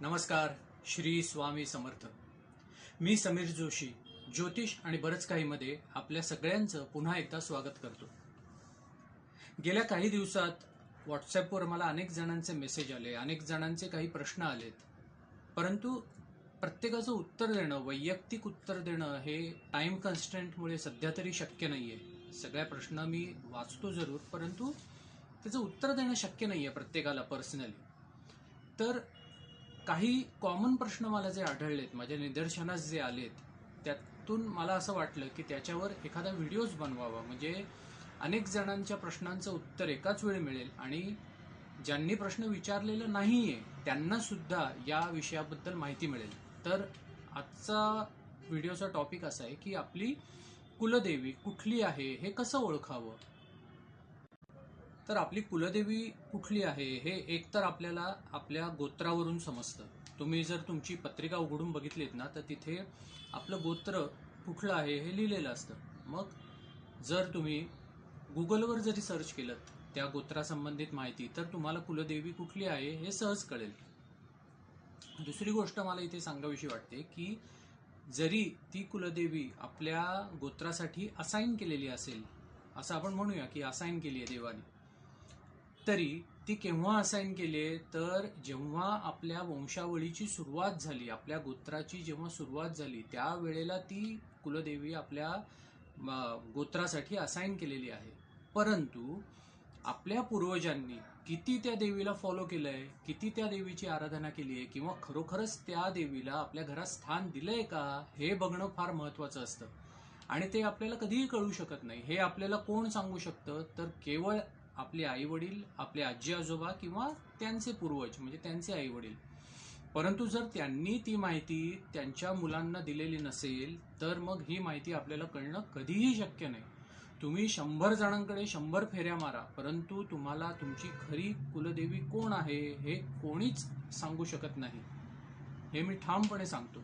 नमस्कार श्री स्वामी समर्थ. मी समीर जोशी ज्योतिष आणि बरंच काहीमध्ये आपल्या सगळ्यांचं पुन्हा एकदा स्वागत करतो. गेल्या काही दिवसात व्हॉट्सॲपवर मला अनेक जणांचे मेसेज आले अनेक जणांचे काही प्रश्न आलेत. परंतु प्रत्येकाचं उत्तर देणं वैयक्तिक उत्तर देणं हे टाईम कन्स्टंटमुळे सध्या तरी शक्य नाही आहे सगळ्या प्रश्न मी वाचतो जरूर परंतु त्याचं उत्तर देणं शक्य नाही आहे प्रत्येकाला पर्सनली तर काही कॉमन प्रश्न मला जे आढळलेत माझ्या निदर्शनास जे आलेत त्यातून मला असं वाटलं की त्याच्यावर एखादा व्हिडिओज बनवावा. म्हणजे अनेक जणांच्या प्रश्नांचं उत्तर एकाच वेळी मिळेल आणि ज्यांनी प्रश्न विचारलेला नाहीये त्यांना सुद्धा या विषयाबद्दल माहिती मिळेल. तर आजचा व्हिडिओचा टॉपिक असा आहे की आपली कुलदेवी कुठली आहे हे कसं ओळखावं? तर आपली कुलदेवी कुठली आहे हे एकतर आपल्याला आपल्या गोत्रावरून समजतं. तुम्ही जर तुमची पत्रिका उघडून बघितलीत ना तर तिथे आपलं गोत्र कुठलं आहे हे लिहिलेलं असतं. मग जर तुम्ही गुगलवर जरी सर्च केलं त्या गोत्रासंबंधित माहिती तर तुम्हाला कुलदेवी कुठली आहे हे सहज कळेल. दुसरी गोष्ट मला इथे सांगावीशी वाटते की जरी ती कुलदेवी आपल्या गोत्रासाठी असाइन केलेली असेल असं आपण म्हणूया की असाइन केली आहे देवाने तरी ती केव्हा असाइन केली आहे? तर जेव्हा आपल्या वंशावळीची सुरुवात झाली आपल्या गोत्राची जेव्हा सुरुवात झाली त्यावेळेला ती कुलदेवी आपल्या गोत्रासाठी असाइन केलेली आहे. परंतु आपल्या पूर्वजांनी किती त्या देवीला फॉलो केलंय किती त्या देवीची आराधना केली आहे किंवा खरोखरच त्या देवीला आपल्या घरात स्थान दिलंय का हे बघणं फार महत्वाचं असतं. आणि ते आपल्याला कधीही कळू शकत नाही. हे आपल्याला कोण सांगू शकतं? तर केवळ आपले आई वडील आपले आजी आजोबा किंवा त्यांचे पूर्वज म्हणजे त्यांचे आई वडील परंतु जर त्यांनी ती माहिती त्यांच्या मुलांना दिलेली नसेल तर मग ही माहिती आपल्याला कळणं कधीही शक्य नाही. तुम्ही शंभर जणांकडे शंभर फेऱ्या मारा परंतु तुम्हाला तुमची खरी कुलदेवी कोण आहे हे कोणीच सांगू शकत नाही. हे मी ठामपणे सांगतो.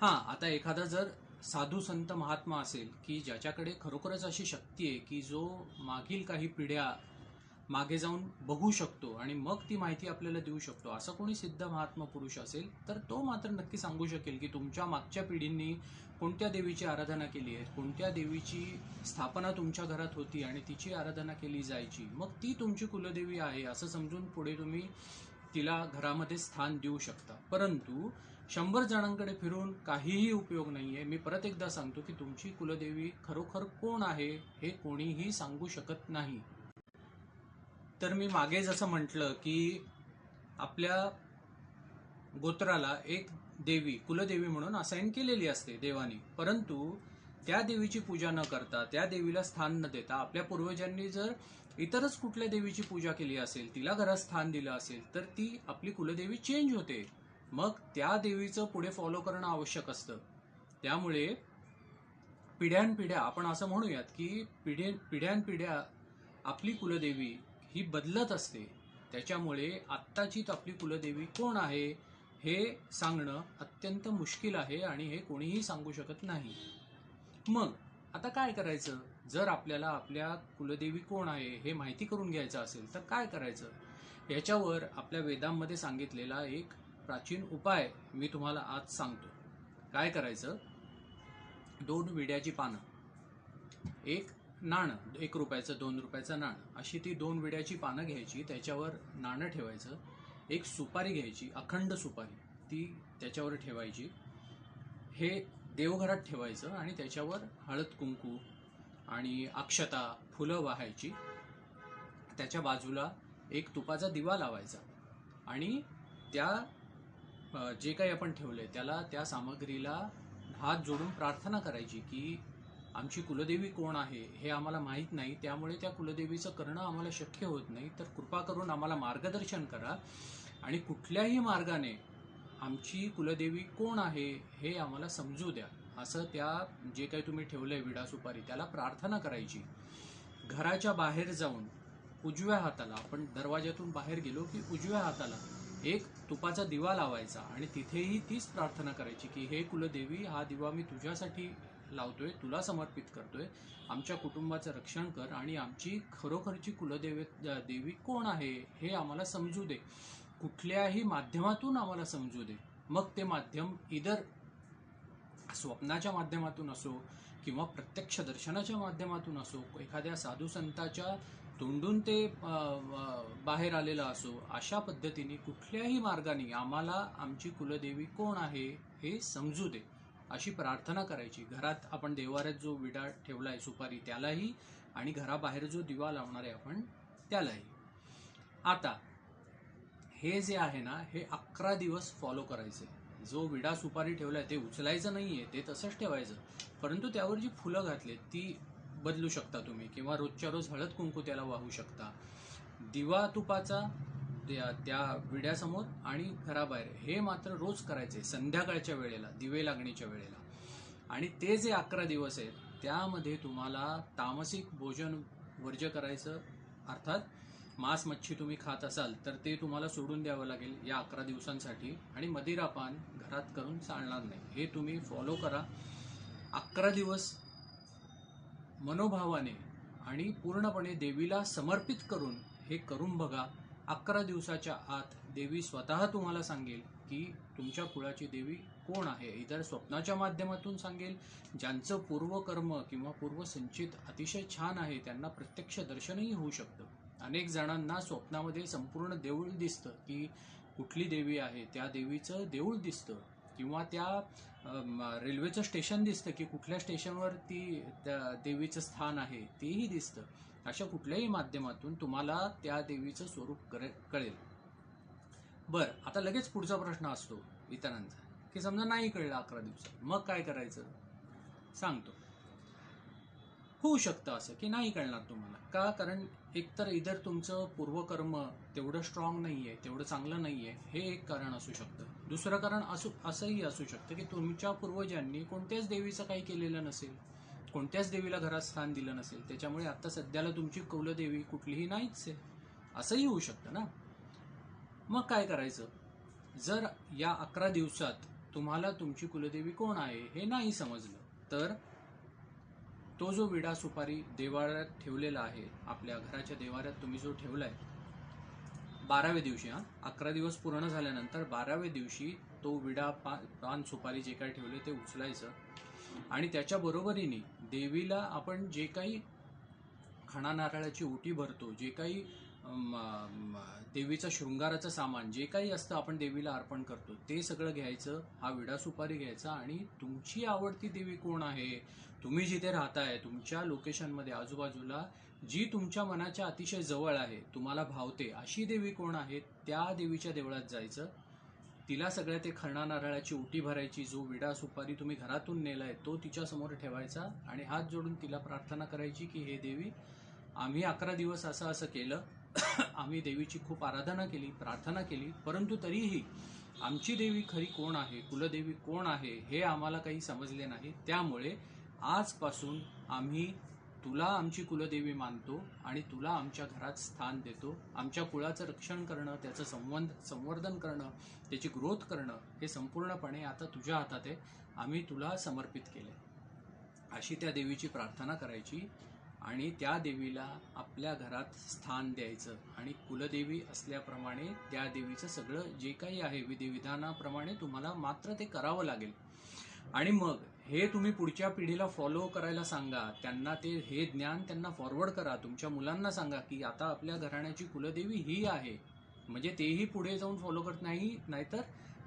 हां आता एखादा जर साधू संत महात्मा असेल की ज्याच्याकडे खरोखरच अशी शक्ती आहे की जो मागील काही पिढ्या मागे जाऊन बघू शकतो आणि मग ती माहिती आपल्याला देऊ शकतो असं कोणी सिद्ध महात्मा पुरुष असेल तर तो मात्र नक्की सांगू शकेल की तुमच्या मागच्या पिढींनी कोणत्या देवीची आराधना केली आहे कोणत्या देवीची स्थापना तुमच्या घरात होती आणि तिची आराधना केली जायची. मग ती तुमची कुलदेवी आहे असं समजून पुढे तुम्ही तिला घरामध्ये स्थान देऊ शकता. परंतु शंभर जणांकडे फिरून काहीही उपयोग नाहीये. मी परत एकदा सांगतो की तुमची कुलदेवी खरोखर कोण आहे हे कोणीही सांगू शकत नाही. तर मी मागे जसं म्हटलं की आपल्या गोत्राला एक देवी कुलदेवी म्हणून असाइन केलेली असते देवानी. परंतु त्या देवीची पूजा न करता त्या देवीला स्थान न देता आपल्या पूर्वजांनी जर इतरच कुठल्या देवीची पूजा केली असेल तिला घरात स्थान दिलं असेल तर ती आपली कुलदेवी चेंज होते. मग त्या देवीचं पुढे फॉलो करणं आवश्यक असतं. त्यामुळे पिढ्यानपिढ्या आपण असं म्हणूयात की पिढे पिढ्यानपिढ्या आपली कुलदेवी ही बदलत असते. त्याच्यामुळे आत्ताचीच आपली कुलदेवी कोण आहे हे सांगणं अत्यंत मुश्किल आहे आणि हे कोणीही सांगू शकत नाही. मग आता काय करायचं? जर आपल्याला आपल्या कुलदेवी कोण आहे हे माहिती करून घ्यायचं असेल तर काय करायचं? याच्यावर आपल्या वेदांमध्ये सांगितलेला एक प्राचीन उपाय मी तुम्हाला आज सांगतो. काय करायचं? दोन विड्याची पानं. एक नाणं एक रुपयाचं दोन रुपयाचं नाणं. अशी ती दोन विड्याची पानं घ्यायची त्याच्यावर नाणं ठेवायचं. एक सुपारी घ्यायची अखंड सुपारी ती त्याच्यावर ठेवायची. हे देवघरात ठेवायचं आणि त्याच्यावर हळद कुंकू आणि अक्षता फुलं वाहायची. त्याच्या बाजूला एक तुपाचा दिवा लावायचा आणि त्या जे काही आपण ठेवलंय त्याला त्या सामग्रीला हात जोडून प्रार्थना करायची की आमची कुलदेवी कोण आहे हे आम्हाला माहीत नाही त्यामुळे त्या कुलदेवीचं करणं आम्हाला शक्य होत नाही. तर कृपा करून आम्हाला मार्गदर्शन करा आणि कुठल्याही मार्गाने आमची कुलदेवी कोण आहे हे आम्हाला समजू द्या. असं त्या जे काही तुम्ही ठेवलंय विडा सुपारी त्याला प्रार्थना करायची. घराच्या बाहेर जाऊन उजव्या हाताला आपण दरवाज्यातून बाहेर गेलो की उजव्या हाताला एक तुपाचा दिवा लावायचा आणि तिथेही तीच प्रार्थना करायची की हे कुलदेवी हा दिवा मी तुझ्यासाठी लावतोय तुला समर्पित करतोय. आमच्या कुटुंबाचं रक्षण कर आणि आमची खरोखरची कुलदेवे देवी कोण आहे हे आम्हाला समजू दे. कुठल्याही माध्यमातून आम्हाला समजू दे. मग ते माध्यम इतर स्वप्नाच्या माध्यमातून असो किंवा प्रत्यक्ष दर्शनाच्या माध्यमातून असो एखाद्या साधू संताच्या तोंडून ते बाहेर आलेलं असो अशा पद्धतीने कुठल्याही मार्गाने आम्हाला आमची कुलदेवी कोण आहे हे समजू दे अशी प्रार्थना करायची. घरात आपण देवाऱ्यात जो विडा ठेवला आहे सुपारी त्यालाही आणि घराबाहेर जो दिवा लावणार आहे आपण त्यालाही. आता हे जे आहे ना हे अकरा दिवस फॉलो करायचे. जो विडा सुपारी ठेवला आहे ते उचलायचं नाही आहे ते तसंच ठेवायचं. परंतु त्यावर जी फुलं घातली ती बदलू शकता तुम्ही किंवा रोजच्या रोज हळद कुंकू त्याला वाहू शकता. दिवा तुपाचा त्या त्या विड्यासमोर आणि घराबाहेर हे मात्र रोज करायचे संध्याकाळच्या वेळेला दिवे लागणीच्या वेळेला. आणि ते जे अकरा दिवस आहेत त्यामध्ये तुम्हाला तामसिक भोजन वर्ज्य करायचं अर्थात मांस मच्छी तुम्ही खात असाल तर ते तुम्हाला सोडून द्यावं लागेल या अकरा दिवसांसाठी आणि मदिरापान घरात करून चालणार नाही. हे तुम्ही फॉलो करा. अकरा दिवस मनोभावाने आणि पूर्णपणे देवीला समर्पित करून हे करून बघा. अकरा दिवसाच्या आत देवी स्वतः तुम्हाला सांगेल की तुमच्या कुळाची देवी कोण आहे. इतर स्वप्नाच्या माध्यमातून सांगेल. ज्यांचं पूर्वकर्म किंवा पूर्वसंचित अतिशय छान आहे त्यांना प्रत्यक्ष दर्शनही होऊ शकतं. अनेक जणांना स्वप्नामध्ये संपूर्ण देऊळ दिसतं की कुठली देवी आहे त्या देवीचं देऊळ दिसतं. किंवा त्या रेल्वेचं स्टेशन दिसतं की कुठल्या स्टेशनवर ती त्या देवीचं स्थान आहे तेही दिसतं. अशा कुठल्याही माध्यमातून तुम्हाला त्या देवीचं स्वरूप कळेल. बर आता लगेच पुढचा प्रश्न असतो इतरांचा की समजा नाही कळलं अकरा दिवसात मग काय करायचं? सांगतो. होऊ शकतं असं की नाही कळणार तुम्हाला. का? कारण एकतर इधर तुमचं पूर्वकर्म तेवढं स्ट्रॉंग आहे तेवढं चांगलं नाही आहे हे एक कारण असू शकतं. दुसरं कारण असू असंही असू शकतं की तुमच्या पूर्वजांनी कोणत्याच देवीचं काही केलेलं नसेल कोणत्याच देवीला घरात स्थान दिलं नसेल त्याच्यामुळे आता सध्याला तुमची कौलदेवी कुठलीही नाहीच आहे. असंही होऊ शकतं ना? मग काय करायचं? जर या अकरा दिवसात तुम्हाला तुमची कुलदेवी कोण आहे हे नाही समजलं तर तो जो विडा सुपारी देवाऱ्यात ठेवलेला आहे आपल्या घराच्या देवाऱ्यात तुम्ही जो ठेवलाय बाराव्या दिवशी हा? अकरा दिवस पूर्ण झाल्यानंतर बाराव्या दिवशी तो विडा पा पान सुपारी जे काही ठेवले ते उचलायचं. आणि त्याच्या बरोबरीने देवीला आपण जे काही खणा नारळाची ओटी भरतो जे काही देवीचं शृंगाराचं सामान जे काही असतं आपण देवीला अर्पण करतो ते सगळं घ्यायचं हा विडा सुपारी घ्यायचा आणि तुमची आवडती देवी कोण आहे? तुम्ही जिथे राहताय तुमच्या लोकेशनमध्ये आजूबाजूला जी तुमच्या मनाच्या अतिशय जवळ आहे तुम्हाला भावते अशी देवी कोण आहे? त्या देवीच्या देवळात जायचं. तिला सगळ्या ते खरणा नारळाची उटी भरायची जो विडा सुपारी तुम्ही घरातून नेलाय तो तिच्यासमोर ठेवायचा आणि हात जोडून तिला प्रार्थना करायची की हे देवी आम्ही अकरा दिवस असं असं केलं. आम्ही देवीची खूप आराधना केली प्रार्थना केली. परंतु तरीही आमची देवी खरी कोण आहे कुलदेवी कोण आहे हे आम्हाला काही समजले नाही. त्यामुळे आजपासून आम्ही तुला आमची कुलदेवी मानतो आणि तुला आमच्या घरात स्थान देतो. आमच्या कुळाचं रक्षण करणं त्याचं संवंध संवर्धन करणं त्याची ग्रोथ करणं हे संपूर्णपणे आता तुझ्या हातात आहे. आम्ही तुला समर्पित केले अशी त्या देवीची प्रार्थना करायची. आणि त्या देवीला आपल्या घरात स्थान द्यायचं. आणि कुलदेवी असल्याप्रमाणे त्या देवीचं सगळं जे काही आहे विधिविधानाप्रमाणे तुम्हाला मात्र ते करावं लागेल. आणि मग हे तुम्ही पुढच्या पिढीला फॉलो करायला सांगा. त्यांना ते हे ज्ञान त्यांना फॉरवर्ड करा. तुमच्या मुलांना सांगा की आता आपल्या घराण्याची कुलदेवी ही आहे. म्हणजे तेही पुढे जाऊन फॉलो करत नाही नाहीतर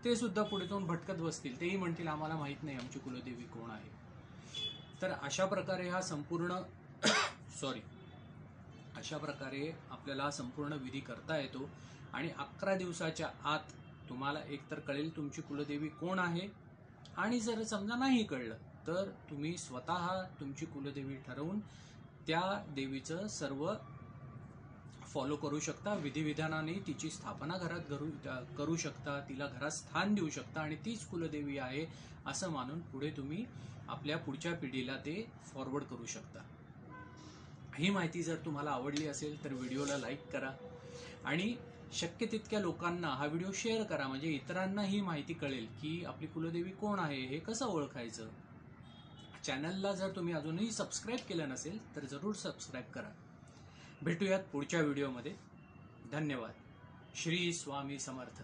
ते सुद्धा पुढे जाऊन भटकत बसतील. तेही म्हणतील आम्हाला माहीत नाही आमची कुलदेवी कोण आहे. तर अशा प्रकारे हा संपूर्ण सॉरी अशा प्रकारे आपल्याला संपूर्ण विधी करता येतो आणि अकरा दिवसाच्या आत तुम्हाला एकतर कळेल तुमची कुलदेवी कोण आहे. आणि जर समजा नाही कळलं तर तुम्ही स्वतः तुमची कुलदेवी ठरवून त्या देवीचं सर्व फॉलो करू शकता. विधिविधानाने तिची स्थापना घरात करू करू शकता तिला घरात स्थान देऊ शकता आणि तीच कुलदेवी आहे असं मानून पुढे तुम्ही आपल्या पुढच्या पिढीला ते फॉरवर्ड करू शकता. ही माहिती जर तुम्हाला आवडली असेल तर व्हिडिओला लाईक करा आणि शक्य तितक्या लोकांना हा व्हिडिओ शेअर करा. म्हणजे इतरांना ही माहिती कळेल की आपली कुलदेवी कोण आहे हे कसं ओळखायचं. चॅनलला जर तुम्ही अजूनही सबस्क्राईब केलं नसेल तर जरूर सबस्क्राईब करा. भेटूयात पुढच्या व्हिडिओमध्ये. धन्यवाद. श्री स्वामी समर्थ.